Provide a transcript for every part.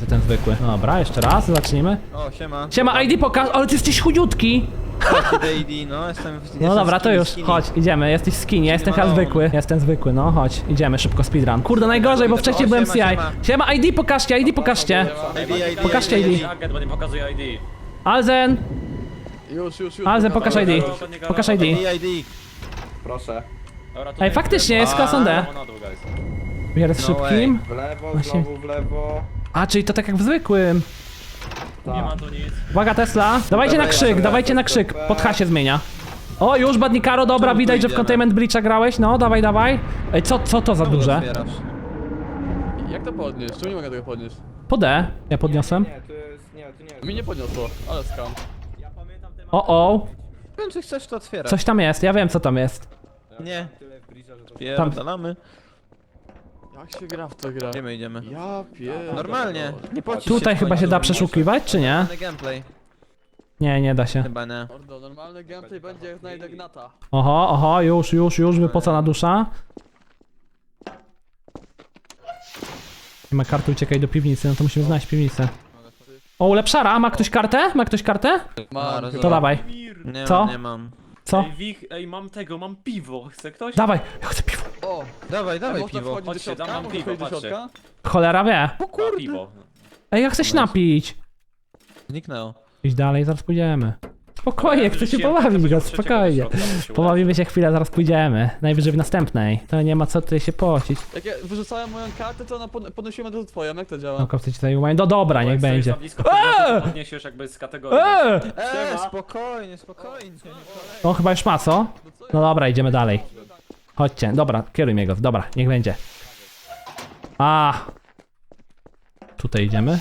To ten zwykły. Dobra, jeszcze raz, zacznijmy. O, siema. Siema, ID pokaż, ale ty jesteś chudziutki! Idę, no, jestem... jestem No dobra, to skinny, już, skinny. chodź, idziemy, jesteś skinny, ja jestem chyba zwykły. Jestem zwykły, no chodź, idziemy, szybko speedrun. Kurde, najgorzej, bo O, wcześniej byłem siema, CI. siema. Siema, ID pokażcie, ID pokażcie. ID, ID, Pokażcie ID. Agent, bo nie pokazuje ID. Alzen, Już, już, już. Alzen, pokaż ID. Pokaż ID. ID, ID. Proszę. Dobra, tutaj Ej, faktycznie, jest klasą D. No, na dół, guys. Biorę z No szybkim. W lewo, Właśnie. znowu w lewo. A, czyli to tak jak w zwykłym. Nie ma tu nic. Uwaga Tesla, dawajcie na krzyk, dobra, dawajcie na krzyk. Pod H się zmienia. O, już Badnikaro, dobra, widać, że w? Containment Breacha grałeś, no, dawaj, dawaj. Ej, co, co to za Czemu duże? otwierasz? Jak to podnieść? Czemu nie mogę tego podnieść? Po D, ja podniosłem. Nie, to jest, nie, to nie. Mi nie podniosło, ale skam. O, o, Wiem, czy chcesz to otwierać. coś tam jest, ja wiem co tam jest. Nie. To... Pierdalamy. Jak się gra w to gra? Idziemy, idziemy. Ja pierdolę. Normalnie. Nie pocisz Tutaj chyba się da przeszukiwać, czy nie? Normalny gameplay. Nie, nie da się. Chyba nie. Mordo, normalny gameplay będzie jak znajdę Gnata. Oho, oho, już, już, już, wypocona dusza. Nie ma karty, uciekaj do piwnicy, no to musimy znaleźć piwnicę. O, ulepszara, ma ktoś kartę? Ma ktoś kartę? Mam rozumiem. chyba. To dawaj. Nie Co? mam, nie mam. Co? Ej, Wich, ej, mam tego, mam piwo. Chce ktoś? Dawaj, ja chcę piwo. O, Dawaj, dawaj można piwo. wchodzić do Chodźcie, środka? dam wam Można piwo, wchodzić do patrzcie. środka? Cholera wie. A, piwo. Ej, ja chcę się napić. Zniknęło. Idź dalej, zaraz pójdziemy. Spokojnie, chcę się wrzuciłem pobawić go, do trzeciego spokojnie. środka, żeby się Pobawimy się chwilę, zaraz pójdziemy. Najwyżej w następnej. To nie ma co tutaj się pocić. Jak ja wyrzucałem moją kartę, to ona pod, podnosiłem od razu twoją, jak to działa? No, chcecie tutaj umawiać. No dobra, niech Jak stoisz będzie. za blisko, to Eee! podniesiesz jakby z kategorii. Eee! Eee, spokojnie, spokojnie. On chyba już ma, co? No dobra, idziemy dalej. Chodźcie, dobra, kieruj mnie go, dobra, niech będzie. A. Tutaj idziemy.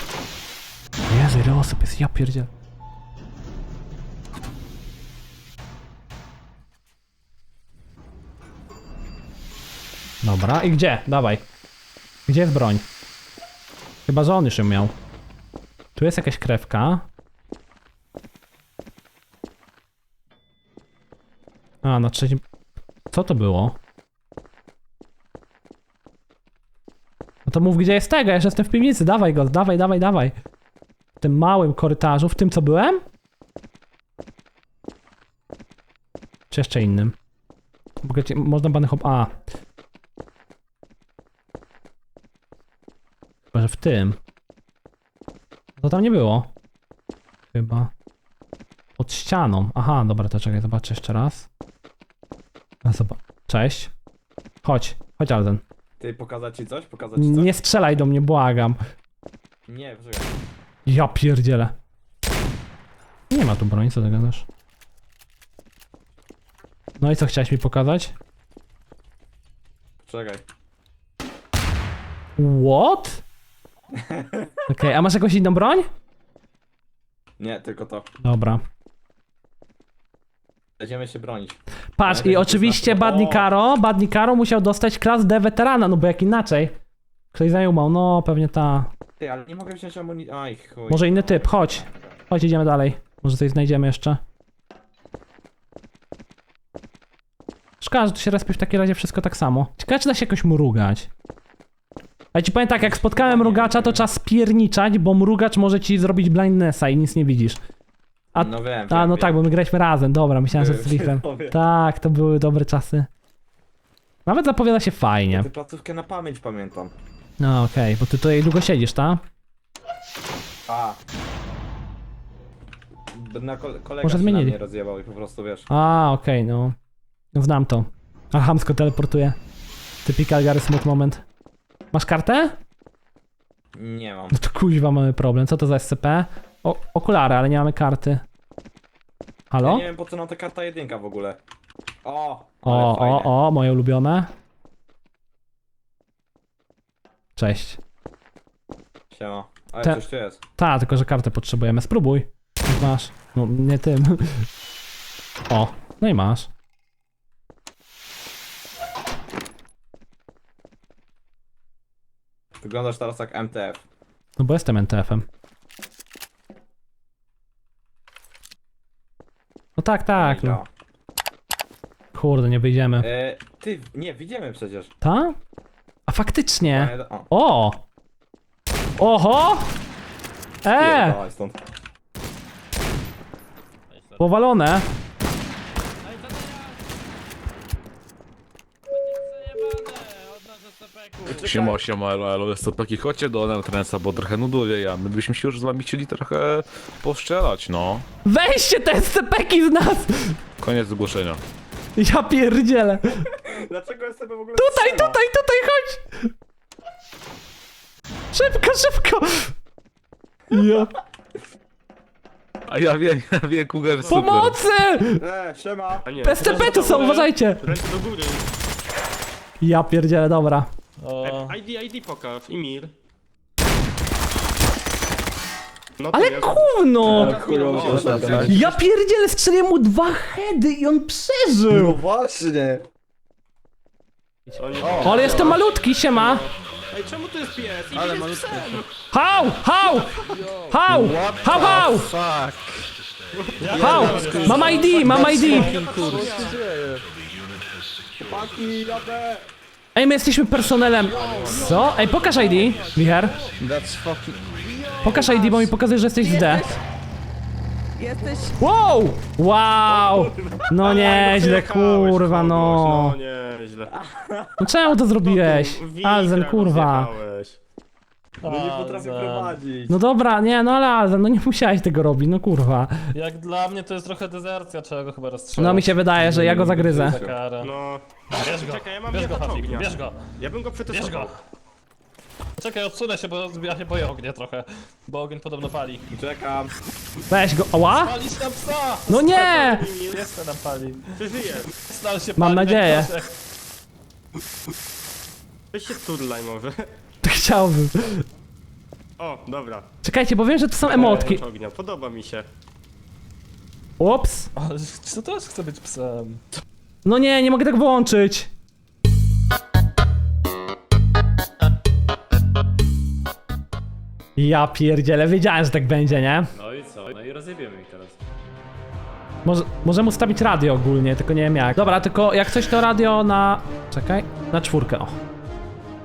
Jezu, ile osób jest, ja pierdziel. Dobra, i gdzie? Dawaj. Gdzie jest broń? Chyba, że on już ją miał. Tu jest jakaś krewka. A, na trzecim... Co to było? No to mów, gdzie jest tego, ja jeszcze jestem w piwnicy, dawaj go, dawaj, dawaj, dawaj. W tym małym korytarzu, w tym co byłem? Czy jeszcze innym? Ci- można bany hop... A. Chyba, że w tym. To tam nie było. Chyba. Pod ścianą. Aha, dobra, to czekaj, zobaczę jeszcze raz. A, Zobacz. Cześć. Chodź, chodź Alden. Ty, pokazać ci coś? Pokazać ci coś? Nie strzelaj do mnie, błagam. Nie, poczekaj. Ja pierdzielę. Nie ma tu broni, co ty gadasz? No i co chciałeś mi pokazać? Czekaj. What? Okej, a masz jakąś inną broń? Nie, tylko to. Dobra. Będziemy się bronić. Patrz, i oczywiście znaczy- Badni O! Karo, Badni Karo musiał dostać klas D weterana, no bo jak inaczej. Ktoś zajumał, no pewnie ta. Ty, ale nie mogę wziąć amunicji. Aj, chuj. Może inny typ, chodź. Chodź, idziemy dalej. Może coś znajdziemy jeszcze. Szkoda, że tu się respie w takim razie wszystko tak samo. Ciekawe, czy da się jakoś mrugać. A ja ci powiem tak, jak spotkałem mrugacza, to trzeba spierniczać, bo mrugacz może ci zrobić blindnessa i nic nie widzisz. A, No wiem, a wiem, no tak, bo wiem. my graliśmy razem, dobra, myślałem, że z Były. Tak, to były dobre czasy. Nawet zapowiada się fajnie. Ty placówkę na pamięć pamiętam. No okej, bo ty tutaj długo siedzisz, tak? A. B- Na kole kolega Może się zmienili. na mnie rozjebał i po prostu wiesz. A, okej, no. Znam to. A hamsko teleportuje. Typical Gary Smooth moment. Masz kartę? Nie mam. No to kuźwa mamy problem. Co to za SCP? O, okulary, ale nie mamy karty. Ja Halo? nie wiem po co nam ta karta jedynka w ogóle. O! O, ale fajnie. o, o, moje ulubione. Cześć. Siema. Ale Te- coś tu jest. Ta, tylko że kartę potrzebujemy. Spróbuj. Jak Masz. No, nie tym. O, no i masz. Wyglądasz teraz jak MTF. No bo jestem NTF-em. Tak, tak. No. Ja. Kurde, nie wyjdziemy. E, ty, nie, widzimy przecież. Ta? A faktycznie. O. O! Oho! E! Pierdolaj stąd. Powalone. Siema, siema, elo, elo, jest to taki, chodźcie do Neutrensa, bo trochę nuduje ja. My byśmy się już z wami chcieli trochę poszczelać, no. Weźcie te SCP-ki z nas! Koniec zgłoszenia. Ja pierdzielę. Dlaczego jest sobie w ogóle Tutaj, tutaj, tutaj, chodź! Szybko, szybko! Ja... A ja wiem, ja wiem, Kuger, super. Pomocy! E, siema. A nie. SCP tu są, uważajcie! Ręce do góry. Ja pierdzielę, dobra. O, E, ID, ID pokaż. Imir. No to Ale jest. gówno! Chujowo się O, rozpędzać. Ja pierdzielę, strzeliłem mu dwa heady i on przeżył! No właśnie. O, Ale jestem malutki, siema! Ej, czemu tu jest pies? Imir Ale jest malutki. psem. Hał! Hał! Hał! Hał, hał! Fuck. Hał! Mam ID, mam ID! co się dzieje? Chłopaki, jadę. Ej, my jesteśmy personelem. Co? Ej, pokaż ID, Wicher. That's fucking... Pokaż ID, bo mi pokazuje, że jesteś z D. Jesteś Wow! Wow! No nieźle, kurwa, no. No nie, źle. No czemu to zrobiłeś? Alzen, kurwa. No nie potrafię prowadzić. No dobra, nie, no ale Alzen, no nie musiałeś tego robić, no kurwa. Jak dla mnie to jest trochę dezercja, trzeba go chyba rozstrzelać. No mi się wydaje, że ja go zagryzę. Za karę. No. Bierz go, Czekaj, ja mam bierz go, miotacz Hafik, ognia. bierz go, Ja bym go bierz przetestował. go. Czekaj, odsunę się, bo ja się boję ognia trochę. Bo ogień podobno pali. Czekam. Weź go, ała! Palisz na psa! No nie! Jeszcze nam pali. Przeżyję. Stal się Mam pali, nadzieję. jak proszek. Weź się turlaj może. Chciałbym. O, dobra. Czekajcie, bo wiem, że to są emotki. Miotacz ognia, podoba mi się. Ups. Ale co też chce być psem? No nie, nie mogę tak włączyć. Ja pierdzielę, wiedziałem, że tak będzie, nie? No i co? No i rozjebiemy ich teraz. Może, możemy ustawić radio ogólnie, tylko nie wiem jak. Dobra, tylko jak coś to radio na... Czekaj, na czwórkę, o.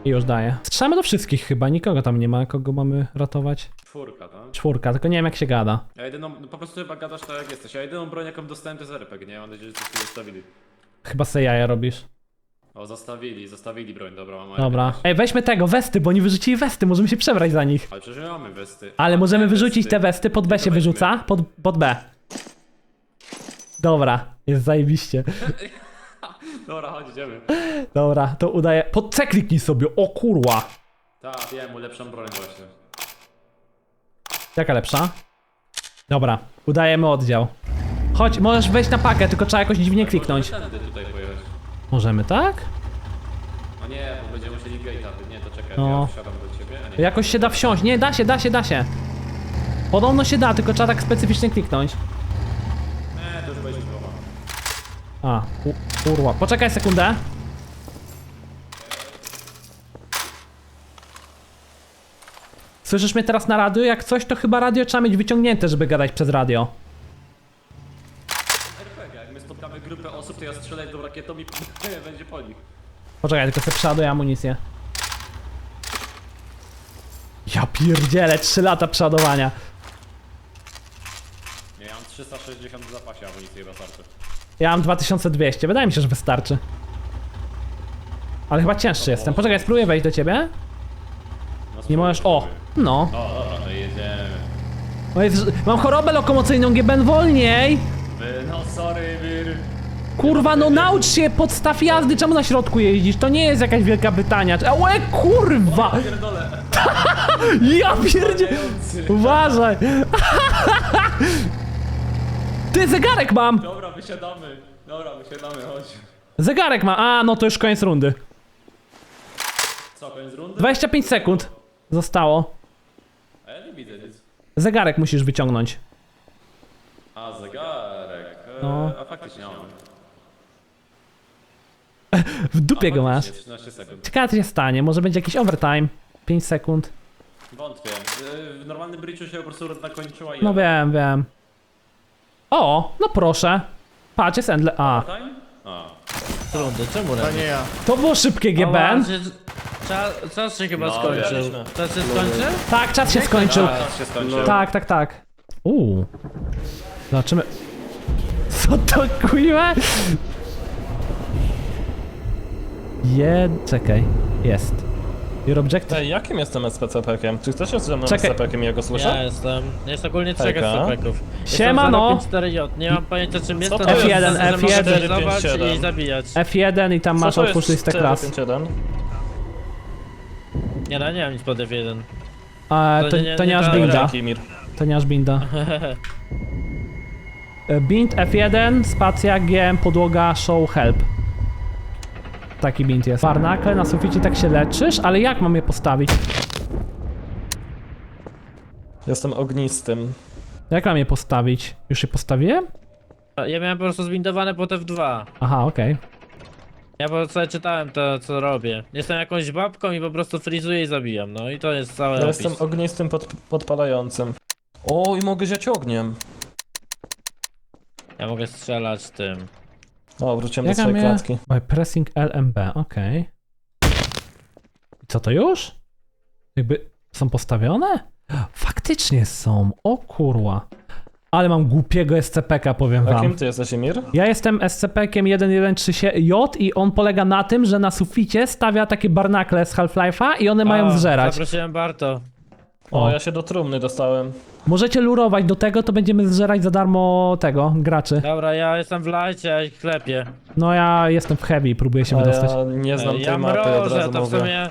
I już daję. Strzelamy do wszystkich chyba, nikogo tam nie ma, kogo mamy ratować. Czwórka, tak? Czwórka, tylko nie wiem jak się gada. Ja jedyną, no po prostu chyba gadasz tak jak jesteś. Ja jedyną broń jaką dostałem to jest RPG, nie? Mam nadzieję, że coś zostawili. Chyba se jaja robisz. O, zostawili, zostawili broń, dobra, mam Dobra. Ej, weźmy tego, westy, bo oni wyrzucili westy, możemy się przebrać za nich. Ale przecież my mamy westy. Ale możemy wyrzucić te westy, pod B się wyrzuca, pod, pod B. Dobra, jest zajebiście. Dobra, chodź, idziemy. Dobra, to udaje. Pod C kliknij sobie, o kurwa. Tak, wiem, ulepszam broń właśnie. Jaka lepsza? Dobra, udajemy oddział. Chodź, możesz wejść na pakę, tylko trzeba jakoś dziwnie kliknąć. Możemy tędy tutaj pojechać. Możemy, tak? O nie, bo będziemy musieli gate'a. Nie, to czekaj, No. ja wsiadam do ciebie. A nie, Jakoś się da wsiąść. Nie, da się, da się, da się. Podobno się da, tylko trzeba tak specyficznie kliknąć. nie to już będzie dwoma. A, u, kurwa. Poczekaj sekundę. Słyszysz mnie teraz na radio? Jak coś, to chyba radio trzeba mieć wyciągnięte, żeby gadać przez radio. RPG, jak my spotkamy grupę osób, to ja strzelę tą rakietą i będzie po nich. Poczekaj, tylko sobie przeładuję amunicję. Ja pierdzielę, 3 lata przeładowania. Ja mam 360 w zapasie amunicji chyba starczy. Ja mam 2200, wydaje mi się, że wystarczy. Ale chyba cięższy jestem. Poczekaj, spróbuję wejść do ciebie. No, Nie możesz... O! No. O, jedziemy. O mam chorobę lokomocyjną, GBN wolniej! Wy, no sorry, wir. Kurwa, no naucz się podstaw jazdy, czemu na środku jeździsz? To nie jest jakaś Wielka Brytania. Ałe, kurwa! Pierdolę. Ja pierdzie... Uważaj! Ty, zegarek mam! Dobra, wysiadamy. Dobra, wysiadamy, chodź. Zegarek mam. A, no to już koniec rundy. Co, koniec rundy? 25 sekund zostało. A ja nie widzę nic. Zegarek musisz wyciągnąć. A, zegarek. E, No. A faktycznie mam. W dupie go masz. faktycznie, 13 sekund. Ciekawe co się stanie, może będzie jakiś overtime. 5 sekund. Wątpię. E, W normalnym bridge'u się po prostu runda kończyła i... No wiem, wiem. O, no proszę. Patrz, jest endle... A, rundy, czemu To nie ja. To było szybkie GBN. Czas, czas się chyba No, skończył. Czas się skończył? Tak, czas się skończył. Tak, się skończył. Tak, tak, tak. Uuu. Zobaczymy. Co to kuiłe? Je... Czekaj. Jest. Your objective... Ej, jakim jestem SPCP-kiem? Czy ktoś jest ze mną Czekaj. SCP-kiem i ja go Ja słyszę? jestem. Jest ogólnie trzech Hejka. SCP-ków. Siemano. 4J. Nie mam pojęcia czym jest, Co to to jest? jest, F1, że możesz F1. terroryzować 457. i zabijać. F1 i tam masz otwórz listę klas. 451? Nie no, nie mam nic pod F1. A, To to, nie- to nie nie aż binda. Mir. To nie aż binda. E, Bind F1, spacja GM, podłoga, show, help. Taki bind jest. Barnacle na suficie tak się leczysz, ale jak mam je postawić? Jestem ognistym. Jak mam je postawić? Już je postawiłem? Ja miałem po prostu zbindowane pod F2. Aha, okej. Ja po prostu sobie czytałem to, co robię. Jestem jakąś babką i po prostu frizuję i zabijam. No i to jest cały Ja opis. jestem ognistym pod, podpalającym. O, i mogę ziać ogniem. Ja mogę strzelać tym. O, wróciłem Jak do swojej je? klatki. By pressing LMB, okej. I Co to już? Jakby są postawione? Faktycznie są, o kurwa. Ale mam głupiego SCP-ka, powiem A wam. kim ty jesteś, Emir? Ja jestem SCP-kiem 1137J i on polega na tym, że na suficie stawia takie barnakle z Half-Life'a i one mają zżerać. Zaprosiłem Barto. O, O. ja się do trumny dostałem. Możecie lurować do tego, to będziemy zżerać za darmo tego, graczy. Dobra, ja jestem w lajcie, ja ich klepię. No ja jestem w heavy i próbuję się A wydostać. ja nie znam ja tej mapy, od mrożę, razu to w mówię. sumie...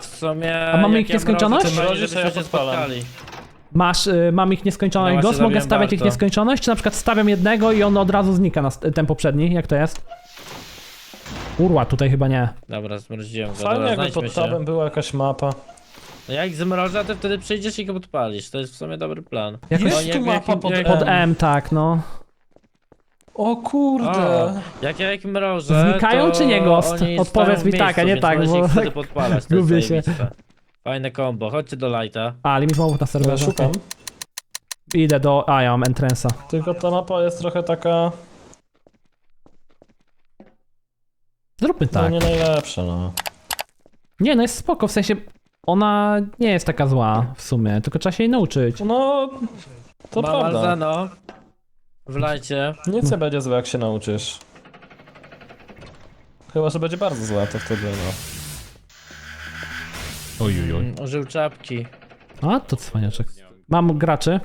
W sumie... A mamy jak ich ja nieskończoność? mrożę, to mrozisz, a ja żebyśmy się podpalam. spotkali. Masz, y, mam ich nieskończoność No GOS, mogę stawiać ich nieskończoność, czy na przykład stawiam jednego i on od razu znika na st- ten poprzedni, jak to jest? Urła, tutaj chyba nie. Dobra, zmroziłem go, Fajnie dobra, jakby znajdźmy pod się. tabem była jakaś mapa. No jak zmrożę, to wtedy przyjdziesz i go podpalisz. To jest w sumie dobry plan. Jakoś Jest No, tu jak- mapa jakim- pod jak- pod M. M, tak, no. O kurde. O, jak ja ich mrożę, Znikają to czy nie, Ghost? oni Odpowiedz stoją mi w tak, a nie więc tak, możesz bo ich wtedy tak podpalać, to gubię jest się. zajebiste. Fajne combo, chodźcie do lighta. A, limit mobów na Ja serwerze. szukam. okej. Idę do... A, ja mam entrance'a. Tylko ta mapa jest trochę taka... Zróbmy No tak. nie najlepsza, no. Nie, no jest spoko, w sensie ona nie jest taka zła w sumie, tylko trzeba się jej nauczyć. No... To prawda. Alzano. W lajcie. Nic nie będzie złe, jak się nauczysz. Chyba, że będzie bardzo złe, to wtedy no. Ojujuj. Mm, Użył czapki. A, to cwaniaczek. Mam graczy.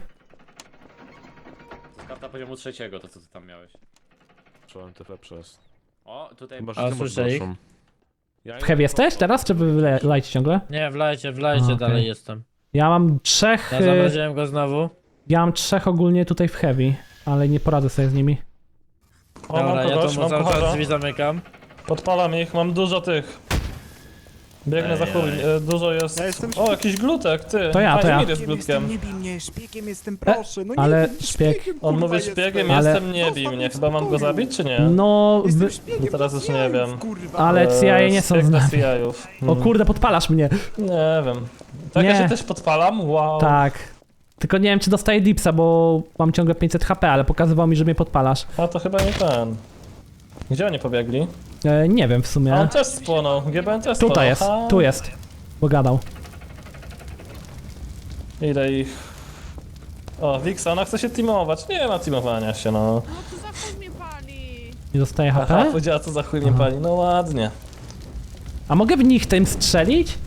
Karta poziomu trzeciego, to co ty tam miałeś. Czułem TF przez. O, tutaj... Chyba, że A, ty masz słyszę ich. gorszą. W heavy jesteś teraz, czy wy lejcie ciągle? Nie, w lajcie, w lajcie A, okej. dalej jestem. Ja mam trzech... Ja y, zamroziłem go znowu. Ja mam trzech ogólnie tutaj w heavy, ale nie poradzę sobie z nimi. O, Dobra, mam ja kogoś, mu mam cały czas kucharza. drzwi zamykam. Podpalam ich, mam dużo tych. Biegnę za Ej, chuj, ej. e, dużo jest... Ja jestem O, jakiś glutek, ty! To ja, to ja. Emir jest glutkiem. Nie bij mnie, szpiegiem jestem, proszę. No nie ale bij, szpieg- On kurwa, mówi szpiegiem, jestem. Ale- jestem, nie bij mnie. Chyba mam go zabić, czy nie? No, wy... Jestem szpiegiem, No teraz już nie wiem. Kurwa. ale CIA nie są Szpieg z do nami. CIA-ów. O kurde, podpalasz mnie. Nie wiem. Tak, Nie. ja się też podpalam? Wow. Tak. Tylko nie wiem, czy dostaję dipsa, bo mam ciągle 500 HP, ale pokazywał mi, że mnie podpalasz. A to chyba nie ten. Gdzie oni pobiegli? E, nie wiem w A sumie. on też spłonął. GBN też spłonął. Tutaj jest, Ha, tu jest. Bo gadał. Ile ich... O, Wixa, ona chce się teamować. Nie ma teamowania się, no. No to za chuj mnie pali. Nie dostaję Aha, HP? powiedziała co za chuj mnie Aha. pali. No ładnie. A mogę w nich tym strzelić?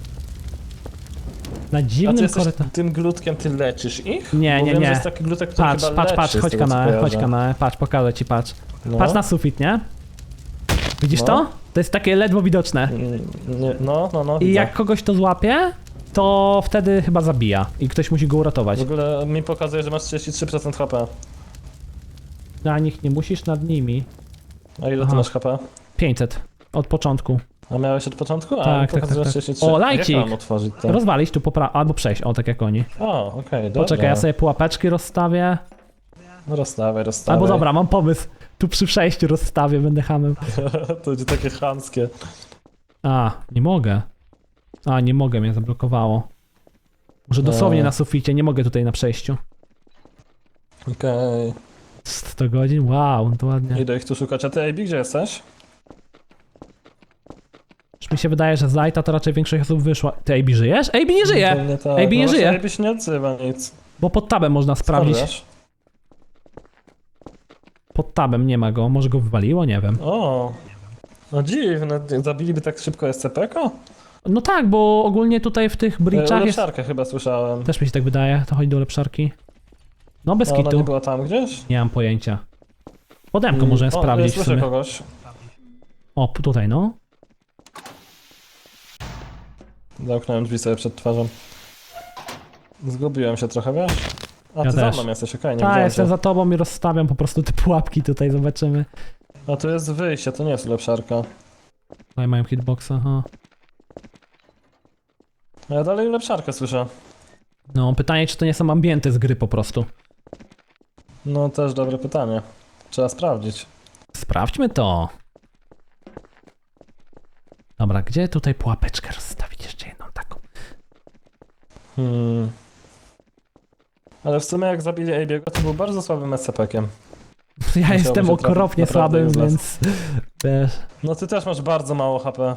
Na A ty dziwnym jesteś korytarzu. tym glutkiem, ty leczysz ich? Nie, Bo nie, wiem, nie. że jest taki glutek, który Patrz, chyba patrz, leczy, patrz, z chodź tego, co kanał, chodź kanał, patrz, pokażę ci, patrz. No. Patrz na sufit, nie? Widzisz No. to? To jest takie ledwo widoczne. Mm, Nie, no, no, no, I widzę. jak kogoś to złapie, to wtedy chyba zabija i ktoś musi go uratować. W ogóle mi pokazuje, że masz 33% HP. Na nich nie musisz nad nimi. A ile Aha. ty masz HP? 500. Od początku. A miałeś od początku? A, Tak, mi tak, pokazuje tak, tak. 33. O, lajcik! Jak mam otworzyć to? Rozwalić tu albo przejść, o tak jak oni. O, okej, dobra. Poczekaj, ja sobie pułapeczki rozstawię. No rozstawaj, rozstawaj. Albo dobra, mam pomysł. Tu przy przejściu rozstawię, będę hamem. to będzie takie chamskie. A, nie mogę. A, nie mogę, mnie zablokowało. Może dosłownie Eee. na suficie, nie mogę tutaj na przejściu. Okej. 100 godzin? Wow, to ładnie. Idę ich tu szukać. A ty, AB, gdzie jesteś? Już mi się wydaje, że z Lighta to raczej większość osób wyszła. Ty AB żyjesz? AB nie żyje! Pewnie tak. AB nie no żyje. AB się nie odzywa nic. Bo pod tabem można sprawdzić. Wiesz? Pod tabem nie ma go. Może go wywaliło? Nie wiem. O, no dziwne, zabiliby tak szybko SCP-ko? No tak, bo ogólnie tutaj w tych E, breachach jest... Ulepszarkę chyba słyszałem. Też mi się tak wydaje. To chodzi do lepszarki. No bez A ona nie była tam gdzieś? Nie mam pojęcia. Podemko możemy O, sprawdzić w Słyszę sumie. kogoś. O, tutaj no. Zamknąłem drzwi sobie przed twarzą. Zgubiłem się trochę, wiesz? A Ja ty też. za mną jesteś, okej, nie Tak, widziałem jestem cię. za tobą i rozstawiam po prostu te pułapki tutaj, zobaczymy. A tu jest wyjście, to nie jest ulepszarka. Tutaj mają hitboxa, aha. A ja dalej ulepszarkę słyszę. No, pytanie, czy to nie są ambienty z gry po prostu. No też dobre pytanie. Trzeba sprawdzić. Sprawdźmy to. Dobra, gdzie tutaj pułapeczkę rozstawić? Jeszcze jedną taką. Hmm. Ale w sumie jak zabili Abiego, to był bardzo słabym SCP-kiem. Ja jestem okropnie słabym, więc... Wiesz, No ty też masz bardzo mało HP.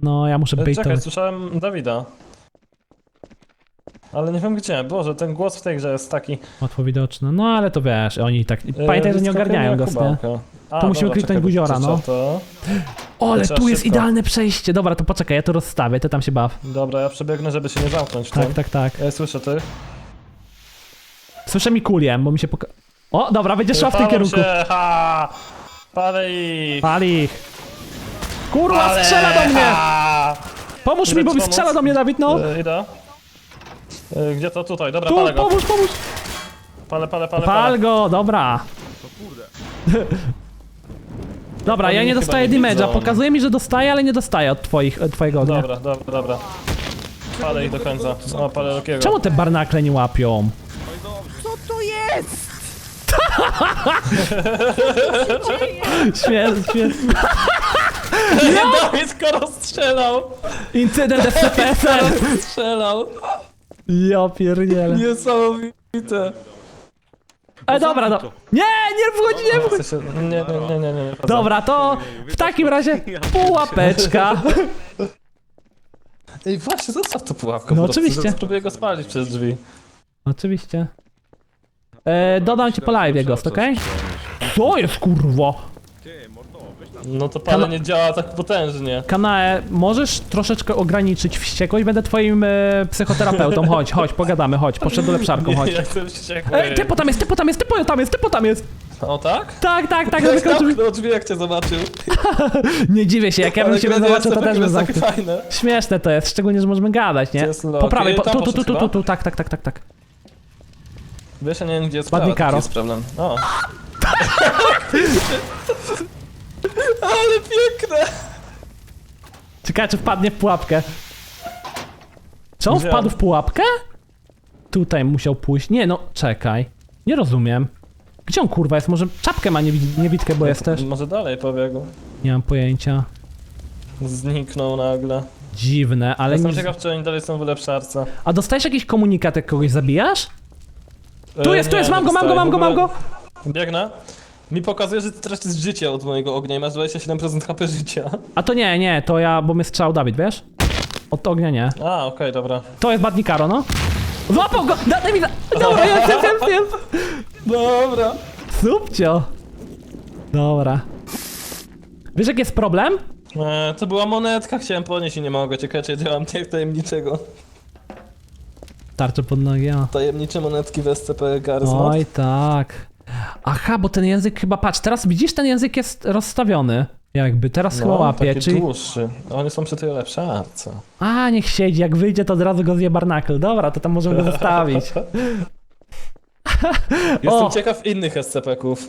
no, ja muszę E, Czekaj, baitować. słyszałem Dawida. Ale nie wiem gdzie. Boże, ten głos w tej grze jest taki... Łatwo widoczne. No, ale to wiesz, oni tak... e, Pamiętaj, że nie ogarniają go, nie? A, Tu musimy kliknąć guziora, no. To. Ale tu jest szybko. idealne przejście. Dobra, to poczekaj, ja to rozstawię, ty tam się baw. Dobra, ja przebiegnę, żeby się nie zamknąć w Tak, tym. tak, tak. Ja słyszę ty. Słyszę mi kuliem, bo mi się poka... O, dobra, będzie szła w tym kierunku. Się, ha! Palę ich! Pali ich. Kurwa, Palę, strzela do mnie! ha! Pomóż mi, bo mi pomóc? strzela do mnie, Dawid, no! E, idę. E, Gdzie to? Tutaj, dobra, Tu, palę go. pomóż, pomóż! Palę, palę, palę, Pal palę. go, dobra. Dobra, Oni ja nie chyba dostaję nie damage'a. widzą. Pokazuje mi, że dostaję, ale nie dostaję od twoich, od twojego ognia. Dobra, dobra, dobra. Palę ich do końca. O, palę Rokiego. Czemu te barnakle nie łapią? Jest? Śmiesz, śmiesz. Dawid go rozstrzelał! Incydent SCP-em! Strzelał! Ja pierdzielę. Niesamowite! E, dobra, no. Nie, nie wchodzi, nie wchodzi. W sensie, nie, nie, nie, nie, nie, nie. Dobra, to w takim razie pułapeczka. Ej, właśnie, zostaw to pułapkę. No po prostu. oczywiście. Spróbuję go spalić przez drzwi. Oczywiście. E, dodam ci po live, Ghost, okej? To jest kurwa. No to palenie działa tak potężnie. Kanae, możesz troszeczkę ograniczyć wściekłość? Będę twoim e, psychoterapeutą. Chodź, chodź, pogadamy, chodź. Poszedł do lepszarką, chodź. Nie, jak jestem wściekły. Ej, typo tam jest, typo tam jest, typo tam jest, typo tam jest! O tak? Tak, tak, tak, Ktoś wyskoczył. zamknął drzwi jak cię zobaczył. Nie dziwię się, jak ja bym Ale ciebie zobaczył, to też bym jest zamknął. fajne. Śmieszne to jest, szczególnie, że możemy gadać, nie? Jest Loki? Po prawej, po, Tam tu, tu, tu, tu, tu, tu, tak, tak, tak, tak, tak. Wiesz, ja nie wiem gdzie jest taki karo. jest problem. O. Ale piękne! Ciekawe, czy wpadnie w pułapkę. Czy on Gdzie? wpadł w pułapkę? Tutaj musiał pójść. Nie, no, czekaj. Nie rozumiem. Gdzie on kurwa jest? Może czapkę ma niewid- niewidkę, bo jest też. Może dalej pobiegł. Nie mam pojęcia. Zniknął nagle. Dziwne, ale Jestem nie... ciekaw, czy oni dalej są w ulepszarce. A dostajesz jakiś komunikat, jak kogoś zabijasz? Tu E, jest, tu nie, jest, nie mam go, mam go, mam go, mam go! Biegnę. Mi pokazuje, że ty tracisz życie od mojego ognia i masz 27% HP życia. A to nie, nie, to ja, bo mnie strzał Dawid, wiesz? Od ognia nie. A, okej, dobra. To jest Badnikaro, no. Złapał go! Da, daj mi za... Dobra, jest, jest, jest, jest! Dobra. Subcio! Dobra. Wiesz, jaki jest problem? E, to była monetka, chciałem ponieść i nie mogę. Ciekawe, czy działam tych tajemniczego. Tarcze pod nogi. Tajemnicze monetki w SCP Garzmod. Oj, tak. Aha, bo ten język chyba, patrz, teraz widzisz, ten język jest rozstawiony. Jakby, teraz chyba łapie, No, taki czyli... dłuższy. Oni są przy tej ulepszarce. A, niech siedzi, jak wyjdzie, to od razu go zje barnacle. Dobra, to tam możemy go zostawić. Jestem O! ciekaw innych SCP-ków.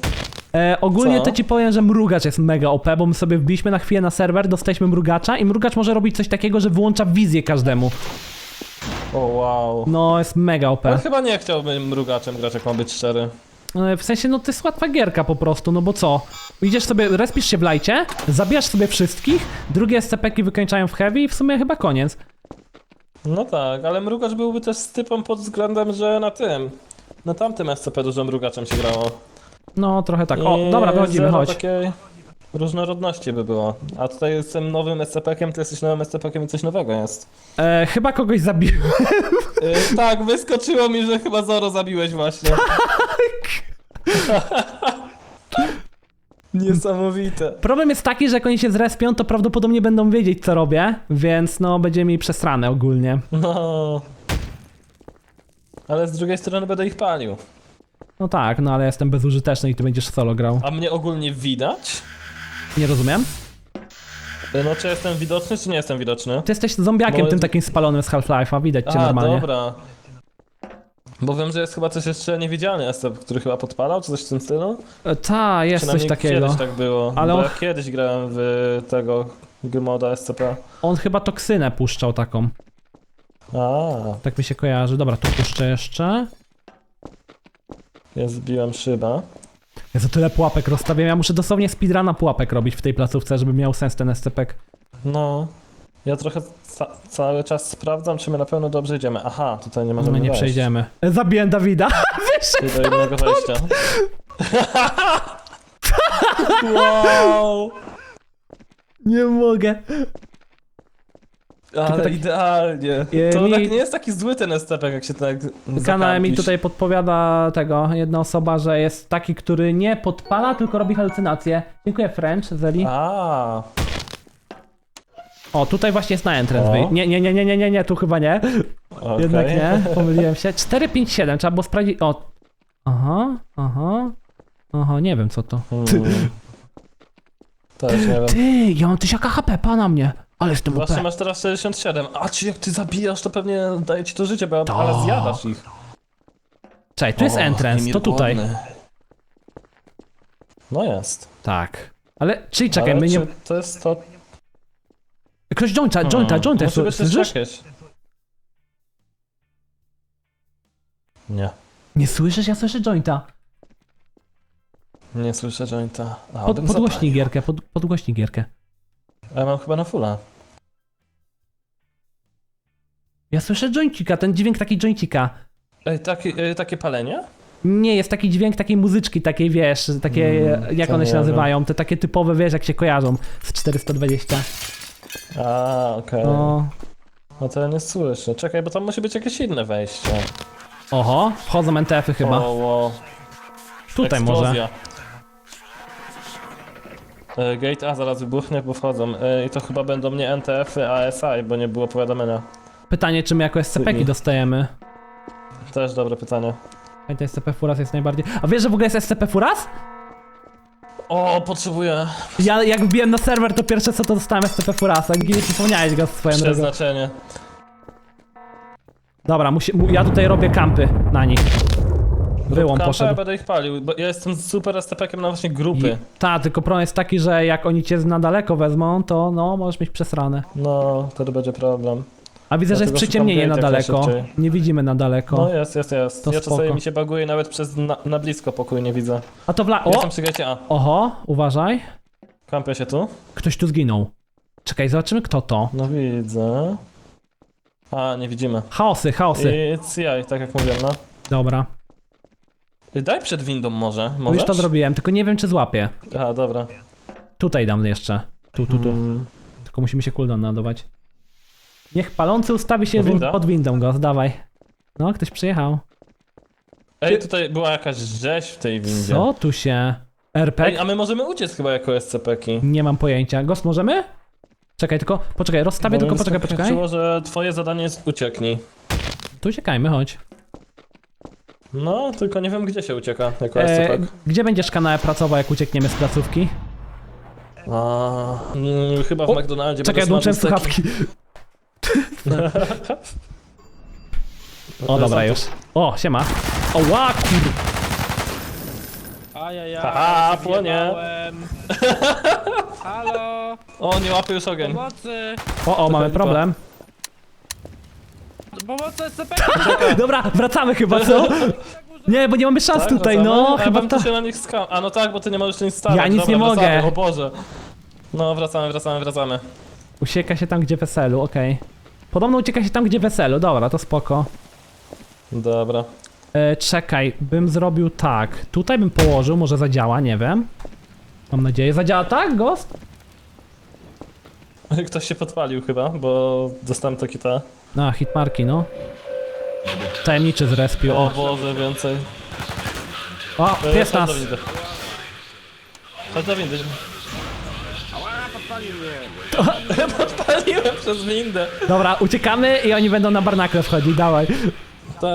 E, ogólnie Co? to ci powiem, że mrugacz jest mega OP, bo my sobie wbiliśmy na chwilę na serwer, dostaliśmy mrugacza i mrugacz może robić coś takiego, że wyłącza wizję każdemu. O wow. No, jest mega OP. Ale chyba nie chciałbym mrugaczem grać, jak mam być szczery. E, W sensie, no to jest łatwa gierka po prostu, no bo co? Idziesz sobie, respisz się w lajcie, zabijasz sobie wszystkich, drugie SCP-ki wykończają w heavy i w sumie chyba koniec. No tak, ale mrugacz byłby też z typem pod względem, że na tym. Na tamtym SCP dużo mrugaczem się grało. No, trochę tak. O, I dobra, wychodzimy, zero chodź. Takiej... różnorodności by było. A tutaj tym nowym SCP-kiem, ty jesteś nowym SCP-kiem i coś nowego jest. E, chyba kogoś zabiłem. Yy, tak, wyskoczyło mi, że chyba Zoro zabiłeś właśnie. Niesamowite. Problem jest taki, że jak oni się zrespią, to prawdopodobnie będą wiedzieć, co robię, więc no, będziemy mieli przesrane ogólnie. No. Ale z drugiej strony będę ich palił. No tak, no ale jestem bezużyteczny i ty będziesz solo grał. A mnie ogólnie widać? Nie rozumiem? Yy, No czy jestem widoczny, czy nie jestem widoczny? Ty jesteś zombiakiem Bo- tym takim spalonym z Half-Life'a, widać cię A, normalnie. dobra. Bo wiem, że jest chyba coś jeszcze niewidzialny SCP, który chyba podpalał, czy coś w tym stylu? E, Ta, jest coś Przynajmniej takiego. kiedyś tak było. Ale Ale Bo on- ja kiedyś grałem w tego Gmoda SCP. On chyba toksynę puszczał taką. A, Tak mi się kojarzy. Dobra, tu puszczę jeszcze. ja zbiłem szybę. Ja za tyle pułapek rozstawiam. Ja muszę dosłownie speedruna pułapek robić w tej placówce, żeby miał sens ten SCP. No. Ja trochę ca cały czas sprawdzam, czy my na pewno dobrze idziemy. Aha, tutaj nie możemy My nie wejść. przejdziemy. Zabiłem Dawida. Wyszedł do innego wejścia. wow! Nie mogę. Ale Tutaj- idealnie. To mi- tak nie jest taki zły ten SCP, jak się tak Kanał mi zakampisz. tutaj podpowiada tego, jedna osoba, że jest taki, który nie podpala, tylko robi halucynacje. Dziękuję French, Zeli. A, O, tutaj właśnie jest na entrance. O. Nie, nie, nie, nie, nie, nie, nie, tu chyba nie. okej. Jednak nie, pomyliłem się. 457, trzeba było sprawdzić. O. Aha, aha. Aha, nie wiem co to. Hmm. Też nie wiem. Ty, ja mam tysiaka HP, pana mnie. Ale jestem OP. Właśnie masz teraz 67. A czy jak ty zabijasz, to pewnie daje ci to życie, bo To. ale zjadasz ich. Czekaj, tu jest O, entrance, to tutaj. No jest. Tak. Ale, czyli czekaj, Ale my nie... czy to jest to. Ktoś jointa, jointa, Hmm, jointa, Musi być też słyszysz? jakieś. Nie. Nie słyszysz? Ja słyszę jointa. Nie słyszę jointa. A, Pod, bym podgłośnij gierkę, pod, podgłośnij gierkę. Ja mam chyba na fulla. Ja słyszę jointika, ten dźwięk taki jointika. Ej, taki, ej, takie palenie? Nie, jest taki dźwięk takiej muzyczki, takiej wiesz, takie, Mm, jak to one nie się wiem. nazywają, te takie typowe, wiesz, jak się kojarzą z 420. A, okej. No. No to ja nie słyszę. Czekaj, bo tam musi być jakieś inne wejście. Oho, wchodzą NTF-y chyba. O, o. Tutaj może. Eksplozja. E, Gate A zaraz wybuchnie, bo wchodzą. E, I to chyba będą nie NTF-y, a SI, bo nie było powiadomienia. Pytanie, czy my jako SCP-ki dostajemy. Też dobre pytanie. Pamiętaj, SCP Furas jest najbardziej... A wiesz, że w ogóle jest SCP Furas? O, potrzebuję Ja jak wbiłem na serwer, to pierwsze co to dostałem SCP Furasa. Nie przypomniałeś go swoją drogą. przeznaczenie. Dobra, musi, mu, ja tutaj robię kampy na nich. Wyłom Kampa, ja poszedł. będę ich palił, bo ja jestem super STP-kiem na właśnie grupy. Ta, tylko problem jest taki, że jak oni cię na daleko wezmą, to no, możesz mieć przesrane. No, wtedy będzie problem. A widzę, że jest Dlatego przyciemnienie szukam na jak daleko. najszybciej. Nie widzimy na daleko. No jest, jest, jest. To ja czasami spoko. mi się baguje nawet przez na, na blisko pokój nie widzę. A to wla... O! Jestem przy gacie A. Oho, uważaj. Kampię się tu. Ktoś tu zginął. Czekaj, zobaczymy kto to. No widzę. A, nie widzimy. Chaosy, chaosy. I CI, tak jak mówiłem, no. Dobra. Daj przed windą może, Już możesz? to zrobiłem, tylko nie wiem czy złapię. A, dobra. Tutaj dam jeszcze. Tu, tu, tu. Mm, Tylko musimy się cooldown nadawać. Niech palący ustawi się Winda? pod windą go, dawaj. No, ktoś przyjechał. Ej, tutaj była jakaś rzeź w tej windzie. Co tu się... RPG? Ej, a my możemy uciec chyba jako SCP-ki. Nie mam pojęcia. Ghost, możemy? Czekaj, tylko, poczekaj, rozstawię, tylko poczekaj, poczekaj. skończyło, że twoje zadanie jest ucieknij. Tu uciekajmy, chodź. No, tylko nie wiem gdzie się ucieka jako E, SCP. gdzie będziesz kanale pracował, jak uciekniemy z placówki? A, mm, chyba w O, McDonaldzie Czekaj, będę odłączyłem smażył steki. słuchawki. O, dobra, już. O, siema. O, kur... Ajajaj, Haha, się płonie. wjebałem. Halo, O, nie łapie już ogień. pomocy, O, o, mamy problem. pomocy SCP! Dobra, wracamy chyba, co? Nie, bo nie mamy szans Tak, tutaj, wracamy? no, A chyba to... się na nich skam. A no tak, bo ty nie możesz nic stawiać. Ja nic Dobra, nie mogę. wracamy. O Boże. No, wracamy, wracamy, wracamy. Ucieka się tam, gdzie weselu, okej. Podobno ucieka się tam, gdzie weselu, dobra, to spoko. Dobra. E, czekaj, bym zrobił tak. Tutaj bym położył, może zadziała, nie wiem. Mam nadzieję. Zadziała tak, Ghost? Ktoś się podpalił chyba, bo dostałem takie te... A, hitmarki, no. Tajemniczy z respiu. O więcej. o E, pies chodź nas. do windy. Chodź do windy. Podpaliłem przez windę. Dobra, uciekamy i oni będą na barnacle wchodzić, dawaj. Ta...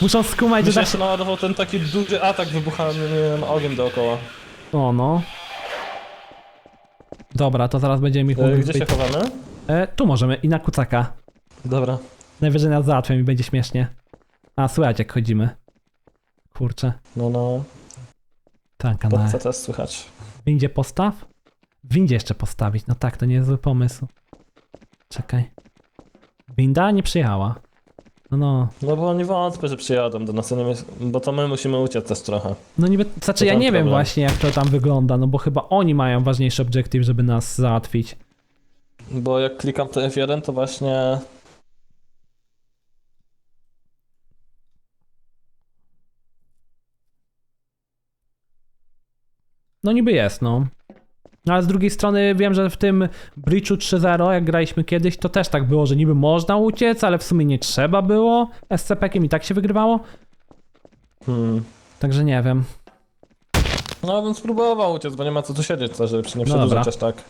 Muszą skumać, że Myślę, że naładował ten taki duży atak wybuchaniem ogiem dookoła. O, no. Dobra, to zaraz będziemy ich E, gdzie się chowamy? E, tu możemy i na kucaka. Dobra. Najwyżej nas załatwią i będzie śmiesznie. A, słychać jak chodzimy. Kurczę. No, no. Tak, kanał. co też słychać. W windzie postaw? W windzie jeszcze postawić. No tak, to nie jest zły pomysł. Czekaj. Winda nie przyjechała. No no. No bo nie wątpię, że przyjadą do nas, nie bo to my musimy uciec też trochę. No niby, znaczy To ja tam nie wiem problem. właśnie jak to tam wygląda, no bo chyba oni mają ważniejszy obiektyw, żeby nas załatwić. Bo jak klikam te F1, to właśnie... No niby jest, no. No ale z drugiej strony wiem, że w tym Breachu 3.0, jak graliśmy kiedyś, to też tak było, że niby można uciec, ale w sumie nie trzeba było. SCP-kiem i tak się wygrywało. Hmm. Także nie wiem. No bym spróbował uciec, bo nie ma co tu siedzieć, to, żeby się nie No dobra. przedłużać aż tak.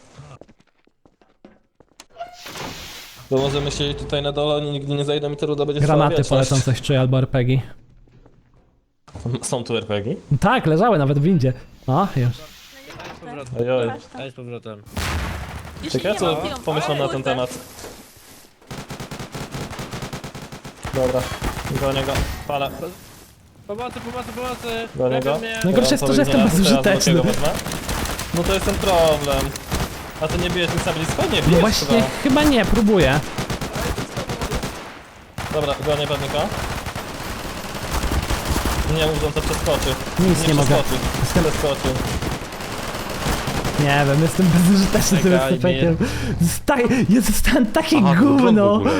Bo możemy siedzieć tutaj na dole, oni nigdy nie zajdą i ta ruda będzie Granaty trwała polecą wieczność. coś czuję albo RPG. Są tu RPG? Tak, leżały nawet w windzie. O, już. Ojoj. Daj z powrotem. Ciekawe co pomyślą na ten temat. Dobra, gonię go, palę. Pomocy, pomocy, pomocy! Gonię go. Lepią mnie. Najgorsze jest to, że jestem bezużyteczny. No to jest ten problem. A ty nie bijesz nic na blisko? Nie, bijesz No właśnie, chyba. chyba nie, próbuję. Dobra, gonię pewnika. Nie mów, to przeskoczy. Nic nie mogę. przeskoczy. Jestem- Przeskoczy. Nie wiem, jestem bezużyteczny tym SCP-kiem. Zostań, ja zostałem takie Aha, to gówno. ogóle.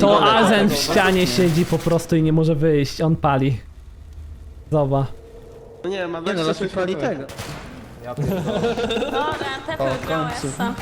To Azen w ścianie siedzi po prostu i nie może wyjść, on pali. Zobacz. No nie, ma Nie no, lepiej pali tego. Dobra, tepel w biała końcu. jestem.